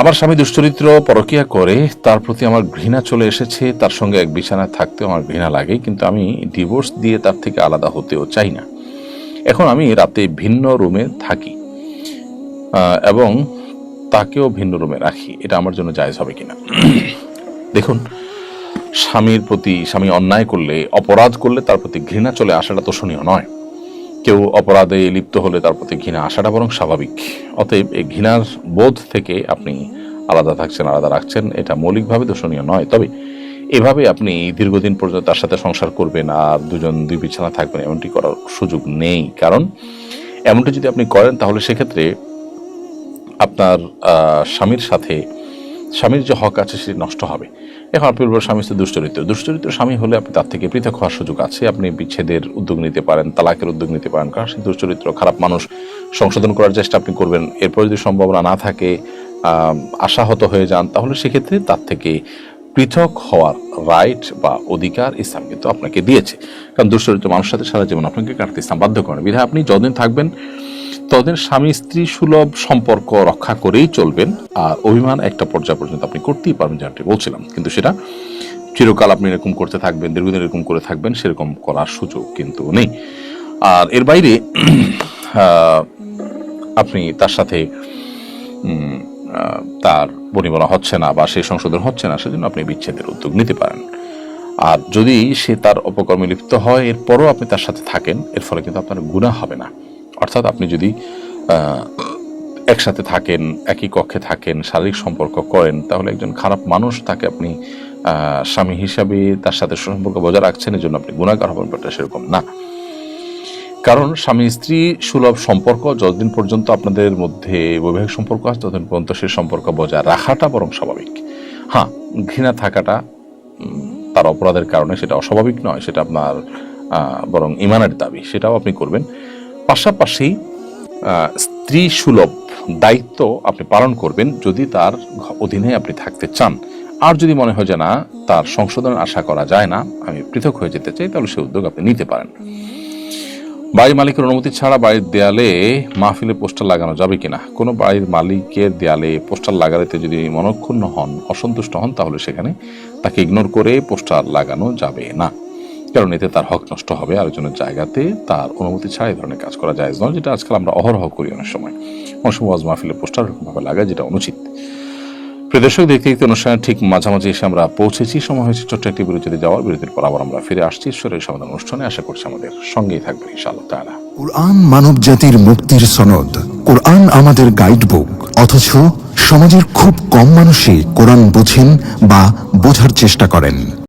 আমার স্বামী দুশ্চরিত্র পরকিয়া করে, তার প্রতি আমার ঘৃণা চলে এসেছে, তার সঙ্গে এক বিছানায় থাকতেও আমার ঘৃণা লাগে, কিন্তু আমি ডিভোর্স দিয়ে তার থেকে আলাদা হতেও চাই না। এখন আমি রাতে ভিন্ন রুমে থাকি এবং তাকেও ভিন্ন রুমে রাখি, এটা আমার জন্য জায়জ হবে কিনা। দেখুন, স্বামীর প্রতি, স্বামী অন্যায় করলে, অপরাধ করলে তার প্রতি ঘৃণা চলে আসাটা তোষণীয় নয়। কেউ অপরাধে লিপ্ত হলে তার প্রতি ঘৃণা আসাটা বরং স্বাভাবিক। অতএব এই ঘৃণার বোধ থেকে আপনি আলাদা থাকছেন, আলাদা রাখছেন, এটা মৌলিকভাবে দোষণীয় নয়। তবে এভাবে আপনি দীর্ঘদিন পর্যন্ত তার সাথে সংসার করবেন আর দুজন দুই বিছানা থাকবেন, এমনটি করার সুযোগ নেই। কারণ এমনটি যদি আপনি করেন, তাহলে সেক্ষেত্রে আপনার স্বামীর সাথে স্বামীর যে হক আছে সেটি নষ্ট হবে। এখন আপনি বলবেন, স্বামী হচ্ছে দুশ্চরিত্র। দুশ্চরিত্র স্বামী হলে আপনি তার থেকে পৃথক হওয়ার সুযোগ আছে। আপনি বিচ্ছেদের উদ্যোগ নিতে পারেন, তালাকের উদ্যোগ নিতে পারেন। কারণ সে দুশ্চরিত্র, খারাপ মানুষ, সংশোধন করার চেষ্টা আপনি করবেন। এরপর যদি সম্ভাবনা না থাকে আশাহত হয়ে যান, তাহলে সেক্ষেত্রে তার থেকে পৃথক হওয়ার রাইট বা অধিকার ইসলাম কিন্তু আপনাকে দিয়েছে। কারণ দুশ্চরিত্র মানুষের সাথে সারা জীবন আপনাকে কাটতে ইসলাম বাধ্য করেন বিধায় আপনি যতদিন থাকবেন ততদিন স্বামী স্ত্রী সুলভ সম্পর্ক রক্ষা করেই চলবেন, আর অভিমান একটা পর্যায় পর্যন্ত আপনি করতেই পারবেন যেমনটি বলছিলাম। কিন্তু সেটা চিরকাল আপনি এরকম করতে থাকবেন, দীর্ঘদিন এরকম করে থাকবেন, সেরকম করার সুযোগ কিন্তু নেই। আর এর বাইরে আপনি তার সাথে তার বনিবনা হচ্ছে না বা সেই সংশোধন হচ্ছে না, সেজন্য আপনি বিচ্ছেদের উদ্যোগ নিতে পারেন। আর যদি সে তার অপকর্মে লিপ্ত হয়, এরপরও আপনি তার সাথে থাকেন, এর ফলে কিন্তু আপনার গুণা হবে না। অর্থাৎ আপনি যদি একসাথে থাকেন, একই কক্ষে থাকেন, শারীরিক সম্পর্ক করেন, তাহলে একজন খারাপ মানুষ তাকে আপনি স্বামী হিসাবে তার সাথে সম্পর্ক বজায় রাখছেন এর জন্য আপনি গুণাগার হবেন, ব্যাপারটা সেরকম না। কারণ স্বামী স্ত্রী সুলভ সম্পর্ক, যতদিন পর্যন্ত আপনাদের মধ্যে বৈবাহিক সম্পর্ক আছে, ততদিন পর্যন্ত সে সম্পর্ক বজায় রাখাটা বরং স্বাভাবিক। হ্যাঁ ঘৃণা থাকাটা তার অপরাধের কারণে সেটা অস্বাভাবিক নয়, সেটা আপনার বরং ইমানের দাবি, সেটাও আপনি করবেন। পাশাপাশি স্ত্রী সুলভ দায়িত্ব আপনি পালন করবেন যদি তার অধীনে আপনি থাকতে চান। আর যদি মনে হয় যে না, তার সংশোধন আশা করা যায় না, আমি পৃথক হয়ে যেতে চাই, তাহলে সে উদ্যোগ আপনি নিতে পারেন। বাড়ির মালিকের অনুমতি ছাড়া বাড়ির দেয়ালে মাহফিলে পোস্টার লাগানো যাবে কিনা? কোনো বাড়ির মালিকের দেয়ালে পোস্টার লাগাতে যদি মনক্ষুণ্ণ হন, অসন্তুষ্ট হন, তাহলে সেখানে তাকে ইগনোর করে পোস্টার লাগানো যাবে না। কারণ এতে তার হক নষ্ট হবে, আরেকজনের জায়গাতে তার অনুমতি ছাড়া এই ধরনের কাজ করা যায়। নয় যেটা আজকাল আমরা অহরহ করি অনেক সময়। অনেক সময় ওয়াজ মাহফিলে পোস্টার এরকমভাবে লাগায়, যেটা অনুচিত। প্রিয় দর্শক দেখতে দেখতে অনুষ্ঠানের ঠিক মাঝামাঝি এসে আমরা পৌঁছেছি। সময় হয়েছে ছোট্ট একটি বিরতিতে যাওয়ার। বিরতির পর আবার আমরা ফিরে আসছি। ঈশ্বরের সমাধান অনুষ্ঠানে আশা করছি আমাদের সঙ্গেই থাকবেন ইনশাআল্লাহ তাআলা। কোরআন মানব জাতির মুক্তির সনদ। কোরআন আমাদের গাইডবুক অথচ সমাজের খুব কম মানুষই কোরআন বোঝেন বা বোঝার চেষ্টা করেন।